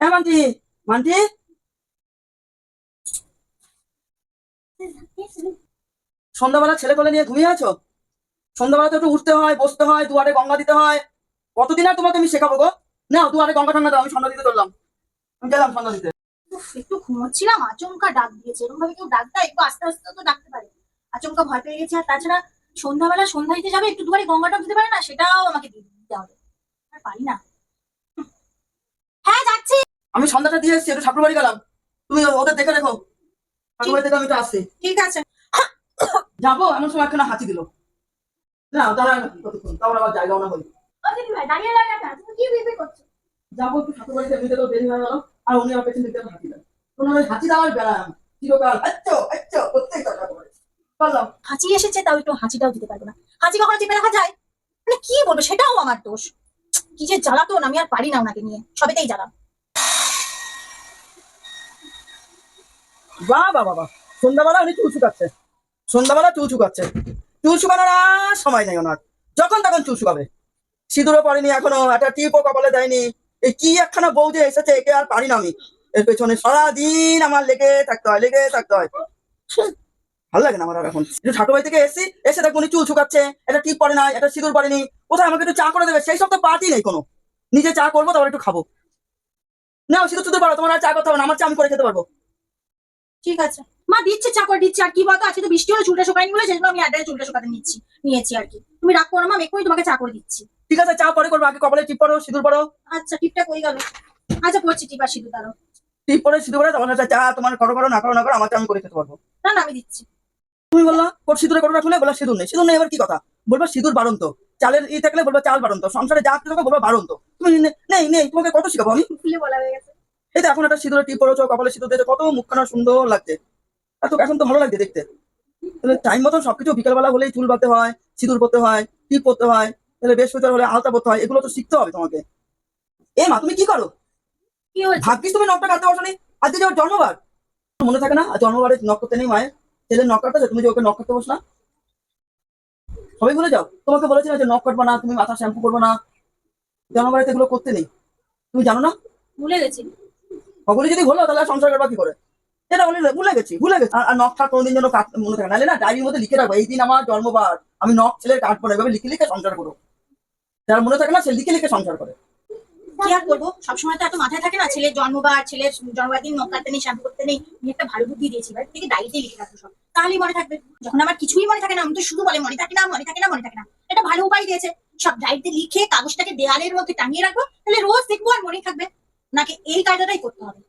হ্যাঁ মান্টি মান্টি। সন্ধ্যাবেলা ছেলে কোলে নিয়ে ঘুমিয়ে আছো? সন্ধ্যাবেলা তো একটু উঠতে হয়, বসতে হয়, দুয়ারে গঙ্গা দিতে হয়। কতদিন আর তোমাকে আমি শেখাবো গো? না দুয়ারে গঙ্গা ঠান্ডা দাও, আমি সন্ধ্যা দিতে চললাম আমি গেলাম সন্ধ্যা দিতে। একটু ঘুমোচ্ছিলাম, আচমকা ডাক দিয়েছে। এরকম ভাবে কেউ ডাক দেয়, একটু আস্তে আস্তে তো ডাকতে পারে। আচমকা ভয় পেয়ে গেছে, আর তাছাড়া সন্ধ্যাবেলা সন্ধ্যা দিতে যাবে, একটু দুবারে গঙ্গাটা দিতে পারে না, সেটাও আমাকে দিতে হবে। আর পারি না। আমি সন্ধ্যাটা দিয়ে এসেছি একটু ঠাকুর বাড়ি গেলাম। তুমি ওদের দেখে রেখো। থেকে আমি তো আসছি। ঠিক আছে। যাব এমন সময় একখানা হাঁচি দিল। না দাঁড়া কতক্ষণ তারপর আবার জায়গাও না দাঁড়িয়ে যাব একটু এমনিতে তো দেরি হয়ে গেল। আর উনি আমার পেছন দেন কোনো দেওয়ার বেড়া চিরকাল। বললাম হাঁচি এসেছে তাও একটু হাঁচিটাও দিতে পারব না। হাঁচি কখনো চেপে রাখা যায়? মানে কি বলব সেটাও আমার দোষ। কি যে জ্বালাতন আমি আর পারি না ওনাকে নিয়ে। সবেতেই জ্বালা বাহ বাহ বাবা। সন্ধ্যাবেলা উনি চুল শুকাচ্ছে। সন্ধ্যাবেলা চুল শুকাচ্ছে। চুল শুকানোর আর সময় নেই ওনার। যখন তখন চুল শুকাবে। সিঁদুরও পড়েনি এখনও, একটা টিপও কপালে দেয়নি। এই কি একখানা বউ যে এসেছে, একে আর পারি না আমি। এর পেছনে সারাদিন আমার লেগে থাকতে হয়, লেগে থাকতে হয়। ভালো লাগে না আমার আর এখন। একটু ঠাকুর বাড়ি থেকে এসেছি, এসে দেখব উনি চুল শুকাচ্ছে, একটা টিপ পরে নাই, একটা সিঁদুর পরেনি কোথায় আমাকে একটু চা করে দেবে? সেই সব তো পার্টি নেই কোনো। নিজে চা করব, তারপর একটু খাব। না সিঁদুর সিঁদুর পারো তোমার আর চা করতে হবে না, আমার চা আমি করে খেতে পারব। ঠিক আছে। মা দিচ্ছে চাকর দিচ্ছে। আর কি বলতো আজকে তো বৃষ্টি হলো চুলটা শুকায়নি বলে সেজন্য আমি আড্ডায় চুলটা শুকাতে নিচ্ছি নিয়েছি আর কি। তুমি রাগ করো না মা আমি এক্ষুনি তোমাকে চা করে দিচ্ছি। ঠিক আছে চা পরে করব আগে কপালে টিপ পরো সিঁদুর পরো। আচ্ছা টিপটা কই গেল? আচ্ছা পড়ছি টিপ আর সিধু তারও টিপ পরে সিঁদুর পরে তোমার চা তোমার করো করো না করো না করো আমার চা আমি করে খেতে পারব। না না আমি দিচ্ছি। তুমি বললা ওর সিঁদুরে করোটা খুলে বললা সিঁদুর নেই। সিঁদুর নেই এবার কি কথা? বলব সিঁদুর বারন্ত চালের ই থাকলে বলব চাল বাড়ন্ত। সংসারে যা থাকলে বলব বাড়ন্ত। তুমি নেই নেই তোমাকে কত শিখাবো আমি? ফুলে বলা হয়ে গেছে। এই তো এখন একটা সিঁদুরে টিপ পরেছো কপালে সিঁদুর দিয়েছ কত মুখখানা সুন্দর লাগছে। এত এখন তো ভালো লাগছে দেখতে। তাহলে টাইম মতন সবকিছু বিকেলবেলা হলেই চুল বাঁধতে হয় সিঁদুর পড়তে হয় টিপ পড়তে হয় তাহলে বেশ বৃহস্পতিবার হলে আলতা পড়তে হয় এগুলো তো শিখতে হবে তোমাকে। এ মা তুমি কি করো? কি হয়েছে? ভাগ্যিস তুমি নখটা কাটতে বসো নি আজকে যে ওর জন্মবার। মনে থাকে না জন্মবারে নখ করতে নেই মায়ের। ছেলের নখ কাটতে তুমি যে ওকে নখ কাটতে বস না। সবাই ভুলে যাও তোমাকে বলেছি না যে নখ কাটবা না তুমি মাথা শ্যাম্পু করবে না। জন্মবাড়িতে এগুলো করতে নেই। তুমি জানো না? ভুলে গেছি। ওগুলি যদি হলো তাহলে সংসার করবা কি করে? এটা বলে ভুলে গেছি ভুলে গেছি। আর- নখটা কোনোদিন যেন মনে থাকে নাহলে না ডায়েরির মধ্যে লিখে রাখব, এই দিন আমার জন্মবার, আমি নখ ছেলের কাটবো না এভাবে লিখে লিখে সংসার করো যার মনে থাকে না, সে লিখে লিখে সংসার করে। কি আর করব? সবসময় তো এত মাথায় থাকে না, ছেলের জন্মবার ছেলের জন্মবার দিন নখ কাটতে নেই, শ্যাম্পু করতে নেই, আমি একটা ভালো বুদ্ধি দিয়েছি বাড়ি থেকে ডায়েরিতে লিখে রাখব সব। তাহলেই মনে থাকবে। যখন আমার কিছুই মনে থাকে না, আমি তো শুধু বলে, মনে থাকে না, মনে থাকে না, মনে থাকে না। এটা ভালো উপায় দিয়েছে। সব ডায়েরিতে লিখে, কাগজটাকে দেয়ালের মধ্যে টাঙিয়ে রাখব, তাহলে রোজ দেখব আর মনে থাকবে। নাকি এই কায়দাটাই করতে হবে?